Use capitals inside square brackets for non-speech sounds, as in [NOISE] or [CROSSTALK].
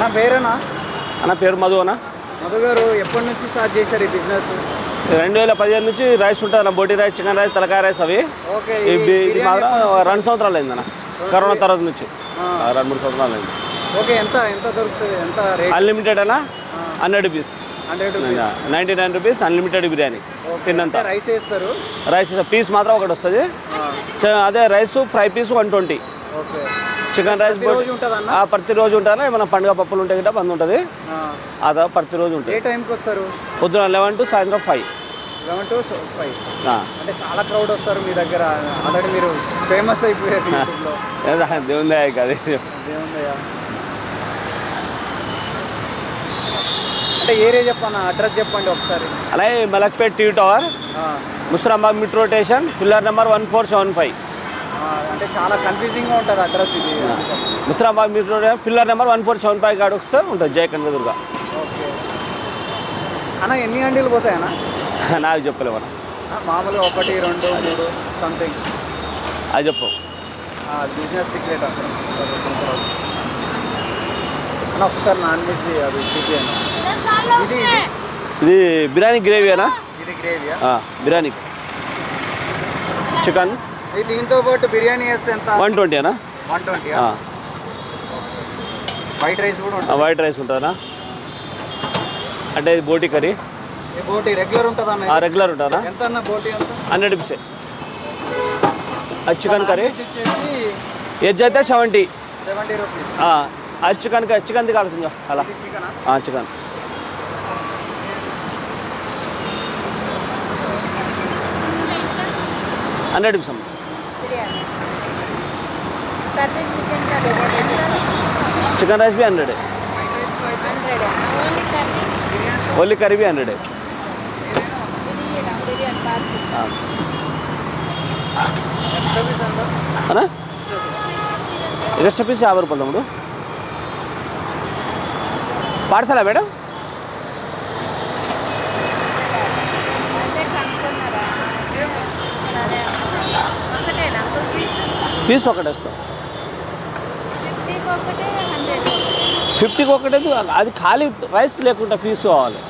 నా పేరేనా? అన్న పేరు మధు అన్న. మధు గారు ఎప్పటి నుంచి స్టార్ట్ చేశారు ఈ బిజినెస్? రెండు వేల పదిహేను నుంచి రైస్ ఉంటుంది అన్న బోటి రైస్ చికెన్ రైస్ తలకాయ రైస్ అవి. ఇది మాత్రం? రెండు సంవత్సరాలు అయిందన్న కరోనా తర్వాత నుంచి. రెండు మూడు సంవత్సరాలు అయింది. ఓకే ఎంత ఎంత దొరుకుతుంది ఎంత రేట్? అన్లిమిటెడ్ అన్న hundred rupees. Ninety nine rupees unlimited biryani తిన్నంత. రైస్ వేస్తారు? రైస్ పీస్ మాత్రం ఒకటి వస్తుంది. అదే rice fry piece one twenty. Okay. Chicken rice ప్రతిరోజు ఆ, ఉంటుంది ఏమైనా పండుగ పప్పులు ఉంటాయి కదా బంద్ ఉంటుంది. అదా ప్రతిరోజు ఉంటుంది. ఏ టైంకి వస్తారు? పొద్దున లెవెన్ టు సాయంత్రం ఫైవ్. Eleven to five. అంటే చాలా క్రౌడ్ వస్తారు మీ దగ్గర. ఆల్రెడీ మీరు ఫేమస్ అయిపోయారు యూట్యూబ్లో. దేవుందే అది దేవుందయ్యా అంటే ఏరియా చెప్పన్న అడ్రస్ చెప్పండి ఒకసారి. అలాగే మలక్పేట్ టీ టవర్ ఆ, Musrabad metro station pillar number one four seven five. ఆ, అంటే చాలా కన్ఫ్యూజింగ్గా ఉంటుంది అడ్రస్ ఇది. Musrabad metro pillar number one four seven five కాడ వస్తే ఉంటుంది జయ కనకదుర్గ ఓకే. అన్న ఎన్ని అండీలు పోతాయన్నా [LAUGHS] నాకు చెప్పలేమన్న ఆ, మామూలుగా ఒకటి రెండు మూడు సంథింగ్ అది చెప్పు. బిజినెస్ సీక్రెట్ అన్న. అన్న ఒకసారి నాన్ వెజ్ అది చూపించండి ఇది ఇది. బిర్యానీ గ్రేవీనా ఇది గ్రేవీయా? బిర్యానీ. చికెన్. దీంతో పాటు బిర్యానీ వేస్తే ఎంత? వన్ ట్వంటీనా వన్ ట్వంటీ వైట్ రైస్ కూడా ఉంటుంది. వైట్ రైస్ ఉంటుందా? అంటే ఇది బోటి కర్రీ? బోటి రెగ్యులర్ ఉంటుంది? రెగ్యులర్ ఉంటుందా? ఎంత అన్న బోటి ఎంత? హండ్రెడ్ రూపీసే. Chicken curry? వెజ్ అయితే సెవెంటీ. Seventy rupees. చికెన్ చికెన్ది కావాల్సిందా అలా. చికెన్? చికెన్. హండ్రెడ్ రూపీస్ అమ్మ. Biryani curry chicken curry chicken rice B hundred hundred only curry only curry B hundred ఇది బిర్యానీ అనా ఎక్స్ట్రా పీస్ యాభై రూపాయలు తమ్ముడు. పార్సలా మేడం అంటే కనుక్కున్నారా సరే ఒకటేనా పీస్ పీస్ ఒకటే వస్తాం ఫిఫ్టీకి ఒకటే అది ఖాళీ రైస్ లేకుండా పీస్ కావాలి.